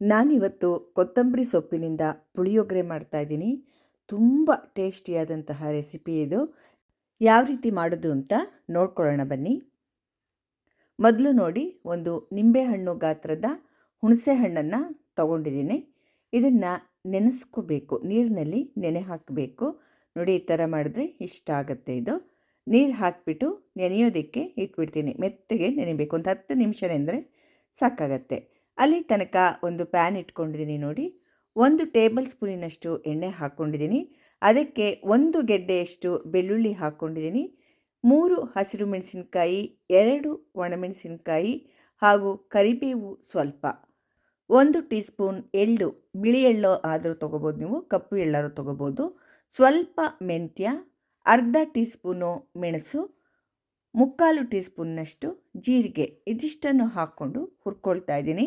ನಾನಿವತ್ತು ಕೊತ್ತಂಬರಿ ಸೊಪ್ಪಿನಿಂದ ಪುಳಿಯೋಗರೆ ಮಾಡ್ತಾ ಇದ್ದೀನಿ. ತುಂಬ ಟೇಸ್ಟಿಯಾದಂತಹ ರೆಸಿಪಿ ಇದು. ಯಾವ ರೀತಿ ಮಾಡೋದು ಅಂತ ನೋಡ್ಕೊಳ್ಳೋಣ ಬನ್ನಿ. ಮೊದಲು ನೋಡಿ, ಒಂದು ನಿಂಬೆಹಣ್ಣು ಗಾತ್ರದ ಹುಣಸೆ ಹಣ್ಣನ್ನು ತಗೊಂಡಿದ್ದೀನಿ. ಇದನ್ನು ನೆನೆಸ್ಕೋಬೇಕು. ನೀರಿನಲ್ಲಿ ನೆನೆ ಹಾಕಬೇಕು. ನೋಡಿ, ಈ ಥರ ಮಾಡಿದ್ರೆ ಇಷ್ಟ ಆಗುತ್ತೆ ಇದು. ನೀರು ಹಾಕಿಬಿಟ್ಟು ನೆನೆಯೋದಕ್ಕೆ ಇಟ್ಬಿಡ್ತೀನಿ. ಮೆತ್ತಗೆ ನೆನೆಬೇಕು. ಒಂದು ಹತ್ತು ನಿಮಿಷ ನೆಂದರೆ ಸಾಕಾಗತ್ತೆ. ಅಲ್ಲಿ ತನಕ ಒಂದು ಪ್ಯಾನ್ ಇಟ್ಕೊಂಡಿದ್ದೀನಿ ನೋಡಿ. ಒಂದು ಟೇಬಲ್ ಸ್ಪೂನಿನಷ್ಟು ಎಣ್ಣೆ ಹಾಕ್ಕೊಂಡಿದ್ದೀನಿ. ಅದಕ್ಕೆ ಒಂದು ಗೆಡ್ಡೆಯಷ್ಟು ಬೆಳ್ಳುಳ್ಳಿ ಹಾಕ್ಕೊಂಡಿದ್ದೀನಿ. ಮೂರು ಹಸಿರು ಮೆಣಸಿನಕಾಯಿ, ಎರಡು ಒಣಮೆಣಸಿನ್ಕಾಯಿ ಹಾಗೂ ಕರಿಬೇವು ಸ್ವಲ್ಪ. ಒಂದು ಟೀ ಸ್ಪೂನ್ ಎಳ್ಳು, ಬಿಳಿ ಎಳ್ಳು ಆದರೂ ತೊಗೋಬೋದು ನೀವು, ಕಪ್ಪು ಎಳ್ಳಾದ್ರೂ ತೊಗೋಬೋದು. ಸ್ವಲ್ಪ ಮೆಂತ್ಯ, ಅರ್ಧ ಟೀ ಸ್ಪೂನು ಮೆಣಸು, ಮುಕ್ಕಾಲು ಟೀ ಸ್ಪೂನ್ನಷ್ಟು ಜೀರಿಗೆ. ಇದಿಷ್ಟನ್ನು ಹಾಕ್ಕೊಂಡು ಹುರ್ಕೊಳ್ತಾ ಇದ್ದೀನಿ.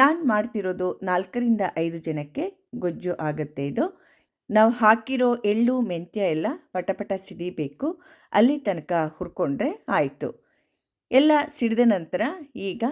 ನಾನು ಮಾಡ್ತಿರೋದು ನಾಲ್ಕರಿಂದ ಐದು ಜನಕ್ಕೆ ಗೊಜ್ಜು ಆಗುತ್ತೆ ಇದು. ನಾವು ಹಾಕಿರೋ ಎಳ್ಳು, ಮೆಂತ್ಯ ಎಲ್ಲ ಪಟಪಟ ಸಿಡಿಬೇಕು ಅಲ್ಲಿ ತನಕ ಹುರ್ಕೊಂಡ್ರೆ ಆಯಿತು. ಎಲ್ಲ ಸಿಡಿದ ನಂತರ ಈಗ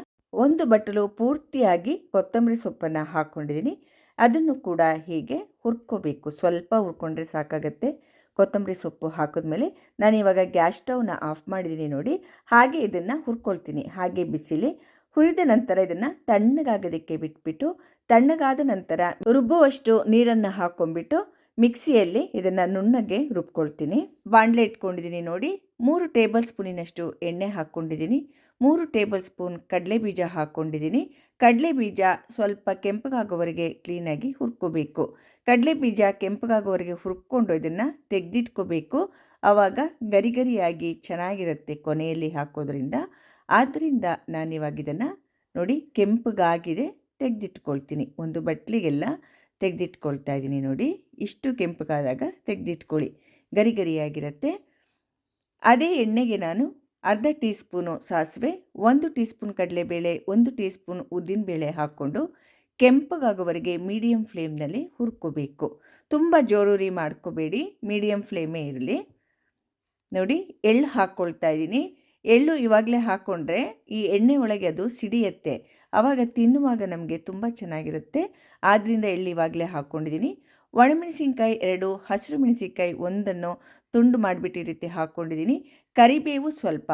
ಒಂದು ಬಟ್ಟಲು ಪೂರ್ತಿಯಾಗಿ ಕೊತ್ತಂಬರಿ ಸೊಪ್ಪನ್ನು ಹಾಕ್ಕೊಂಡಿದ್ದೀನಿ ಅದನ್ನು ಕೂಡ ಹೀಗೆ ಹುರ್ಕೋಬೇಕು. ಸ್ವಲ್ಪ ಹುರ್ಕೊಂಡ್ರೆ ಸಾಕಾಗತ್ತೆ ಕೊತ್ತಂಬರಿ ಸೊಪ್ಪು ಹಾಕಿದ್ಮೇಲೆ. ನಾನು ಇವಾಗ ಗ್ಯಾಸ್ ಸ್ಟವ್ನ ಆಫ್ ಮಾಡಿದ್ದೀನಿ ನೋಡಿ. ಹಾಗೆ ಇದನ್ನು ಹುರ್ಕೊಳ್ತೀನಿ. ಹಾಗೆ ಬಿಸಿಲಿ ಹುರಿದ ನಂತರ ಇದನ್ನು ತಣ್ಣಗಾಗೋದಕ್ಕೆ ಬಿಟ್ಬಿಟ್ಟು, ತಣ್ಣಗಾದ ನಂತರ ರುಬ್ಬುವಷ್ಟು ನೀರನ್ನು ಹಾಕೊಂಡ್ಬಿಟ್ಟು ಮಿಕ್ಸಿಯಲ್ಲಿ ಇದನ್ನು ನುಣ್ಣಗೆ ರುಬ್ಕೊಳ್ತೀನಿ. ಬಾಣಲೆ ಇಟ್ಕೊಂಡಿದ್ದೀನಿ ನೋಡಿ, ಮೂರು ಟೇಬಲ್ ಸ್ಪೂನಿನಷ್ಟು ಎಣ್ಣೆ ಹಾಕ್ಕೊಂಡಿದ್ದೀನಿ ಮೂರು ಟೇಬಲ್ ಸ್ಪೂನ್ ಕಡಲೆ ಬೀಜ ಹಾಕ್ಕೊಂಡಿದ್ದೀನಿ ಕಡಲೆ ಬೀಜ ಸ್ವಲ್ಪ ಕೆಂಪಗಾಗೋವರೆಗೆ ಕ್ಲೀನಾಗಿ ಹುರ್ಕೋಬೇಕು. ಕಡಲೆ ಬೀಜ ಕೆಂಪಗಾಗೋವರೆಗೆ ಹುರ್ಕೊಂಡು ಇದನ್ನು ತೆಗೆದಿಟ್ಕೋಬೇಕು. ಆವಾಗ ಗರಿಗರಿಯಾಗಿ ಚೆನ್ನಾಗಿರುತ್ತೆ ಕೊನೆಯಲ್ಲಿ ಹಾಕೋದ್ರಿಂದ. ಆದ್ದರಿಂದ ನಾನಿವಾಗ ಇದನ್ನು ನೋಡಿ ಕೆಂಪಗಾಗಿದೆ ತೆಗೆದಿಟ್ಕೊಳ್ತೀನಿ. ಒಂದು ಬಟ್ಲಿಗೆಲ್ಲ ತೆಗೆದಿಟ್ಕೊಳ್ತಾ ಇದ್ದೀನಿ ನೋಡಿ. ಇಷ್ಟು ಕೆಂಪಗಾದಾಗ ತೆಗೆದಿಟ್ಕೊಳ್ಳಿ. ಗರಿ ಗರಿಯಾಗಿರುತ್ತೆ. ಅದೇ ಎಣ್ಣೆಗೆ ನಾನು ಅರ್ಧ ಟೀ ಸ್ಪೂನು ಸಾಸಿವೆ, ಒಂದು ಟೀ ಸ್ಪೂನ್ ಕಡಲೆಬೇಳೆ, ಒಂದು ಟೀ ಸ್ಪೂನ್ ಉದ್ದಿನಬೇಳೆ ಹಾಕ್ಕೊಂಡು ಕೆಂಪಗಾಗೋವರೆಗೆ ಮೀಡಿಯಮ್ ಫ್ಲೇಮ್ನಲ್ಲಿ ಹುರ್ಕೋಬೇಕು. ತುಂಬ ಜೋರೂರಿ ಮಾಡ್ಕೋಬೇಡಿ. ಮೀಡಿಯಮ್ ಫ್ಲೇಮೇ ಇರಲಿ. ನೋಡಿ ಎಳ್ಳು ಹಾಕ್ಕೊಳ್ತಾ ಇದ್ದೀನಿ. ಎಳ್ಳು ಇವಾಗಲೇ ಹಾಕ್ಕೊಂಡ್ರೆ ಈ ಎಣ್ಣೆ ಒಳಗೆ ಅದು ಸಿಡಿಯತ್ತೆ. ಆವಾಗ ತಿನ್ನುವಾಗ ನಮಗೆ ತುಂಬ ಚೆನ್ನಾಗಿರುತ್ತೆ. ಆದ್ದರಿಂದ ಎಳ್ಳು ಇವಾಗಲೇ ಹಾಕ್ಕೊಂಡಿದ್ದೀನಿ ಒಣಮೆಣಸಿನ್ಕಾಯಿ ಎರಡು, ಹಸಿರು ಮೆಣಸಿನ್ಕಾಯಿ ಒಂದನ್ನು ತುಂಡು ಮಾಡಿಬಿಟ್ಟಿ ರೀತಿ ಹಾಕ್ಕೊಂಡಿದ್ದೀನಿ ಕರಿಬೇವು ಸ್ವಲ್ಪ.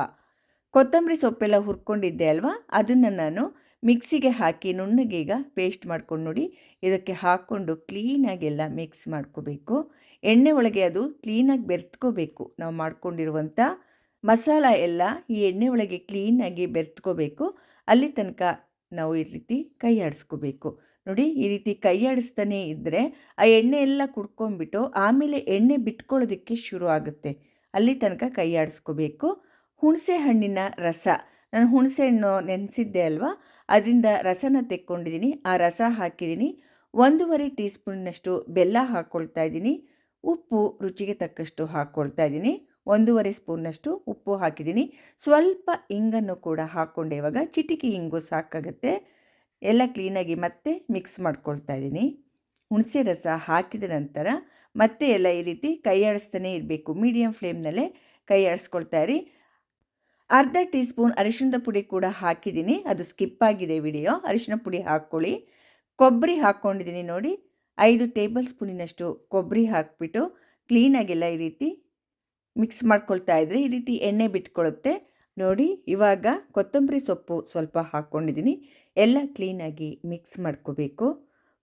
ಕೊತ್ತಂಬರಿ ಸೊಪ್ಪೆಲ್ಲ ಹುರ್ಕೊಂಡಿದ್ದೆ ಅಲ್ವಾ? ಅದನ್ನು ನಾನು ಮಿಕ್ಸಿಗೆ ಹಾಕಿ ನುಣ್ಣಗೀಗ ಪೇಸ್ಟ್ ಮಾಡ್ಕೊಂಡು ನೋಡಿ, ಇದಕ್ಕೆ ಹಾಕ್ಕೊಂಡು ಕ್ಲೀನಾಗೆಲ್ಲ ಮಿಕ್ಸ್ ಮಾಡ್ಕೋಬೇಕು. ಎಣ್ಣೆ ಒಳಗೆ ಅದು ಕ್ಲೀನಾಗಿ ಬೆರೆತ್ಕೋಬೇಕು. ನಾವು ಮಾಡ್ಕೊಂಡಿರುವಂಥ ಮಸಾಲ ಎಲ್ಲ ಈ ಎಣ್ಣೆ ಒಳಗೆ ಕ್ಲೀನಾಗಿ ಬೆರೆತ್ಕೋಬೇಕು. ಅಲ್ಲಿ ತನಕ ನಾವು ಈ ರೀತಿ ಕೈ ಆಡಿಸ್ಕೋಬೇಕು ನೋಡಿ, ಈ ರೀತಿ ಕೈ ಆಡಿಸ್ತಾನೆ ಇದ್ದರೆ ಆ ಎಣ್ಣೆ ಎಲ್ಲ ಕುಡ್ಕೊಂಡ್ಬಿಟ್ಟು ಆಮೇಲೆ ಎಣ್ಣೆ ಬಿಟ್ಕೊಳ್ಳೋದಕ್ಕೆ ಶುರು ಆಗುತ್ತೆ. ಅಲ್ಲಿ ತನಕ ಕೈ ಆಡಿಸ್ಕೋಬೇಕು ಹುಣಸೆ ಹಣ್ಣಿನ ರಸ. ನಾನು ಹುಣಸೆ ಹಣ್ಣು ನೆನೆಸಿದ್ದೆ ಅಲ್ವಾ? ಅದರಿಂದ ರಸನ ತೆಕ್ಕೊಂಡಿದ್ದೀನಿ. ಆ ರಸ ಹಾಕಿದ್ದೀನಿ. ಒಂದೂವರೆ ಟೀ ಸ್ಪೂನ್ನಷ್ಟು ಬೆಲ್ಲ ಹಾಕ್ಕೊಳ್ತಾ ಇದ್ದೀನಿ. ಉಪ್ಪು ರುಚಿಗೆ ತಕ್ಕಷ್ಟು ಹಾಕ್ಕೊಳ್ತಾ ಇದ್ದೀನಿ. ಒಂದೂವರೆ ಸ್ಪೂನ್ನಷ್ಟು ಉಪ್ಪು ಹಾಕಿದ್ದೀನಿ. ಸ್ವಲ್ಪ ಇಂಗನ್ನು ಕೂಡ ಹಾಕ್ಕೊಂಡೆ ಇವಾಗ ಚಿಟಿಕಿ ಇಂಗು ಸಾಕಾಗುತ್ತೆ. ಎಲ್ಲ ಕ್ಲೀನಾಗಿ ಮತ್ತೆ ಮಿಕ್ಸ್ ಮಾಡ್ಕೊಳ್ತಾ ಇದ್ದೀನಿ. ಹುಣಸೆ ರಸ ಹಾಕಿದ ನಂತರ ಮತ್ತೆ ಎಲ್ಲ ಈ ರೀತಿ ಕೈ ಆಡಿಸ್ತಾನೆ ಇರಬೇಕು. ಮೀಡಿಯಮ್ ಫ್ಲೇಮ್ನಲ್ಲೇ ಕೈ ಆಡಿಸ್ಕೊಳ್ತಾ ಇರಿ. ಅರ್ಧ ಟೀ ಸ್ಪೂನ್ ಅರಿಶಿಣದ ಪುಡಿ ಕೂಡ ಹಾಕಿದ್ದೀನಿ. ಅದು ಸ್ಕಿಪ್ ಆಗಿದೆ ವಿಡಿಯೋ. ಅರಿಶಿನ ಪುಡಿ ಹಾಕ್ಕೊಳ್ಳಿ. ಕೊಬ್ಬರಿ ಹಾಕ್ಕೊಂಡಿದ್ದೀನಿ ನೋಡಿ. ಐದು ಟೇಬಲ್ ಸ್ಪೂನಿನಷ್ಟು ಕೊಬ್ಬರಿ ಹಾಕಿಬಿಟ್ಟು ಕ್ಲೀನಾಗೆಲ್ಲ ಈ ರೀತಿ ಮಿಕ್ಸ್ ಮಾಡ್ಕೊಳ್ತಾ ಇದ್ದರೆ ಈ ರೀತಿ ಎಣ್ಣೆ ಬಿಟ್ಕೊಳ್ಳುತ್ತೆ ನೋಡಿ, ಇವಾಗ ಕೊತ್ತಂಬರಿ ಸೊಪ್ಪು ಸ್ವಲ್ಪ ಹಾಕ್ಕೊಂಡಿದ್ದೀನಿ ಎಲ್ಲ ಕ್ಲೀನಾಗಿ ಮಿಕ್ಸ್ ಮಾಡ್ಕೋಬೇಕು.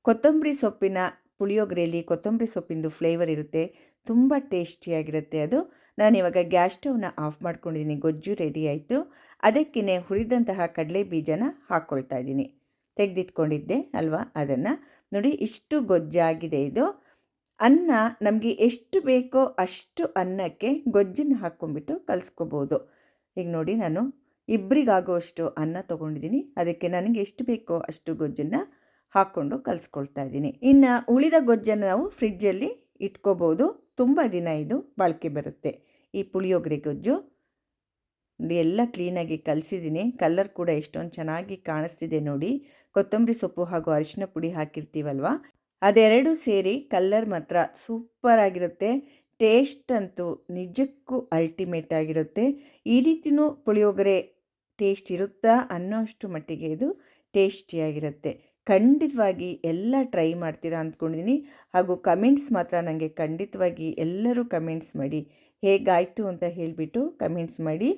ಕೊತ್ತಂಬರಿ ಸೊಪ್ಪಿನ ಪುಳಿಯೋಗರೆಯಲ್ಲಿ ಕೊತ್ತಂಬರಿ ಸೊಪ್ಪಿಂದು ಫ್ಲೇವರ್ ಇರುತ್ತೆ. ತುಂಬ ಟೇಸ್ಟಿಯಾಗಿರುತ್ತೆ ಅದು. ನಾನು ಇವಾಗ ಗ್ಯಾಸ್ ಸ್ಟವ್ನ ಆಫ್ ಮಾಡ್ಕೊಂಡಿದ್ದೀನಿ. ಗೊಜ್ಜು ರೆಡಿ ಆಯಿತು. ಅದಕ್ಕೇ ಹುರಿದಂತಹ ಕಡಲೆ ಬೀಜನ ಹಾಕ್ಕೊಳ್ತಾ ಇದ್ದೀನಿ. ತೆಗೆದಿಟ್ಕೊಂಡಿದ್ದೆ ಅಲ್ವಾ ಅದನ್ನು. ನೋಡಿ, ಇಷ್ಟು ಗೊಜ್ಜಾಗಿದೆ ಇದು. ಅನ್ನ ನಮಗೆ ಎಷ್ಟು ಬೇಕೋ ಅಷ್ಟು ಅನ್ನಕ್ಕೆ ಗೊಜ್ಜನ್ನು ಹಾಕ್ಕೊಂಡ್ಬಿಟ್ಟು ಕಲಿಸ್ಕೋಬೋದು. ಈಗ ನೋಡಿ ನಾನು ಇಬ್ಬರಿಗಾಗುವಷ್ಟು ಅನ್ನ ತೊಗೊಂಡಿದ್ದೀನಿ. ಅದಕ್ಕೆ ನನಗೆ ಎಷ್ಟು ಬೇಕೋ ಅಷ್ಟು ಗೊಜ್ಜನ್ನು ಹಾಕ್ಕೊಂಡು ಕಲಿಸ್ಕೊಳ್ತಾ ಇದ್ದೀನಿ. ಇನ್ನು ಉಳಿದ ಗೊಜ್ಜನ್ನು ನಾವು ಫ್ರಿಜ್ಜಲ್ಲಿ ಇಟ್ಕೋಬೋದು. ತುಂಬ ದಿನ ಇದು ಬಾಳಿಕೆ ಬರುತ್ತೆ. ಈ ಪುಳಿಯೋಗರೆ ಗೊಜ್ಜು ನೋಡಿ ಎಲ್ಲ ಕ್ಲೀನಾಗಿ ಕಲಿಸಿದ್ದೀನಿ. ಕಲರ್ ಕೂಡ ಎಷ್ಟೊಂದು ಚೆನ್ನಾಗಿ ಕಾಣಿಸ್ತಿದೆ ನೋಡಿ. ಕೊತ್ತಂಬರಿ ಸೊಪ್ಪು ಹಾಗೂ ಅರಿಶಿನ ಪುಡಿ ಹಾಕಿರ್ತೀವಲ್ವ? ಅದೆರಡು ಸೇರಿ ಕಲ್ಲರ್ ಮಾತ್ರ ಸೂಪರ್ ಆಗಿರುತ್ತೆ. ಟೇಸ್ಟ್ ಅಂತೂ ನಿಜಕ್ಕೂ ಅಲ್ಟಿಮೇಟ್ ಆಗಿರುತ್ತೆ. ಈ ರೀತಿಯೂ ಪುಳಿಯೋಗರೆ ಟೇಸ್ಟ್ ಇರುತ್ತಾ ಅನ್ನೋಷ್ಟು ಮಟ್ಟಿಗೆ ಇದು ಟೇಸ್ಟಿಯಾಗಿರುತ್ತೆ ಖಂಡಿತವಾಗಿ ಎಲ್ಲ ಟ್ರೈ ಮಾಡ್ತೀರಾ ಅಂದ್ಕೊಂಡಿದ್ದೀನಿ ಹಾಗೂ ಕಮೆಂಟ್ಸ್ ಮಾತ್ರ ನನಗೆ ಖಂಡಿತವಾಗಿ ಎಲ್ಲರೂ ಕಮೆಂಟ್ಸ್ ಮಾಡಿ. ಹೇಗಾಯಿತು ಅಂತ ಹೇಳಿಬಿಟ್ಟು ಕಮೆಂಟ್ಸ್ ಮಾಡಿ.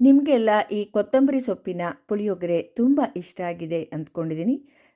ನಿಮಗೆಲ್ಲ ಈ ಕೊತ್ತಂಬರಿ ಸೊಪ್ಪಿನ ಪುಳಿಯೋಗರೆ ತುಂಬ ಇಷ್ಟ ಆಗಿದೆ ಅಂದ್ಕೊಂಡಿದ್ದೀನಿ